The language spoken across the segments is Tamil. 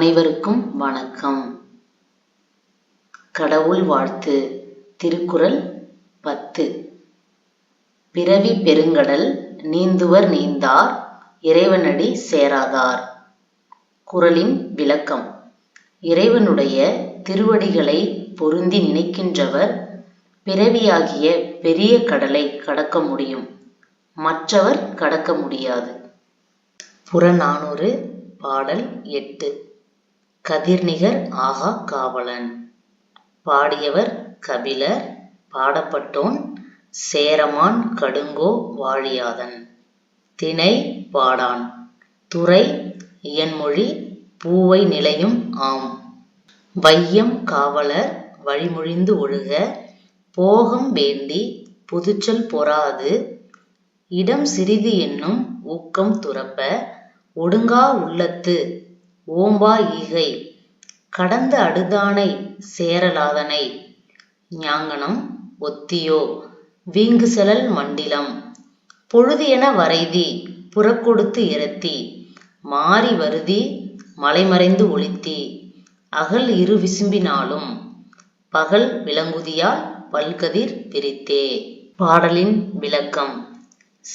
அனைவருக்கும் வணக்கம். கடவுள் வாழ்த்து திருக்குறள் பத்து. பிறவி பெருங்கடல் நீந்துவர் நீந்தார் இறைவனடி சேராதார். குரலின் விளக்கம். இறைவனுடைய திருவடிகளை பொருந்தி நினைக்கின்றவர் பிறவியாகிய பெரிய கடலை கடக்க முடியும். மற்றவர் கடக்க முடியாது. புறநானூறு பாடல் எட்டு. கதிர்நிகர் ஆகா காவலன். பாடியவர் கபிலர் பாடப்பட்டோன் சேரமான் கடுங்கோ வாழியாதன். திணை பாடான். துறை இயன்மொழி பூவை நிலையும் ஆம். வையம் காவலர் வழிமொழிந்து ஒழுக போகம் வேண்டி புதுச்சல் பொறாது இடம் சிறிது என்னும் ஊக்கம் துறப்ப ஒடுங்கா உள்ளத்து ஓம்பா ஈகை. கடந்த அடுதானை சேரலாதனை. ஞாங்கனம் ஒத்தியோ. வீங்கு செலல் மண்டிலம். பொழுது என வரைதி புறக்கொடுத்து இரத்தி. மாறி வருதி மலைமறைந்து ஒளித்தி அகல் இரு விசும்பினாலும் பகல் விளங்குதியால் பல்கதிர் பிரித்தே பாடலின் விளக்கம்.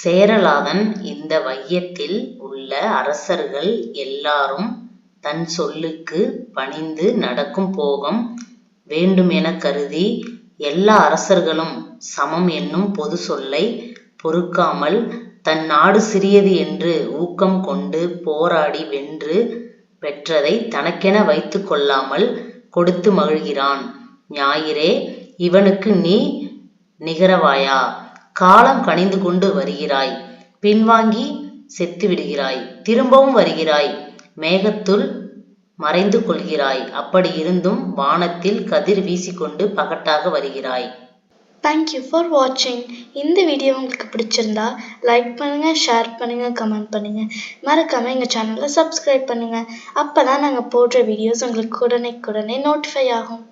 சேரலாதன் இந்த வையத்தில் உள்ள அரசர்கள் எல்லாரும் தன் சொல்லுக்கு பணிந்து நடக்கும் போகம் வேண்டுமெனக் கருதி எல்லா அரசர்களும் சமம் என்னும் பொது சொல்லை பொறுக்காமல் தன் நாடு சிறியது என்று ஊக்கம் கொண்டு போராடி வென்று பெற்றதை தனக்கென வைத்து கொள்ளாமல் கொடுத்து மகிழ்கிறான். ஞாயிறே இவனுக்கு நீ நிகரவாயா? காலம் கனிந்து கொண்டு வருகிறாய். பின்வாங்கி செத்து விடுகிறாய் திரும்பவும் வருகிறாய். மேகத்துள் மறைந்து கொள்கிறாய். அப்படி இருந்தும் வானத்தில் கதிர் வீசிக்கொண்டு பகட்டாக வருகிறாய். தேங்க்யூ ஃபார் வாட்சிங் இந்த வீடியோ உங்களுக்கு பிடிச்சிருந்தா லைக் பண்ணுங்க ஷேர் பண்ணுங்க கமெண்ட் பண்ணுங்க. மறக்காம எங்க சேனலை சப்ஸ்கிரைப் பண்ணுங்க. அப்பதான் நாங்க போடுற வீடியோஸ் உங்களுக்கு உடனே உடனே நோட்டிஃபை ஆகும்.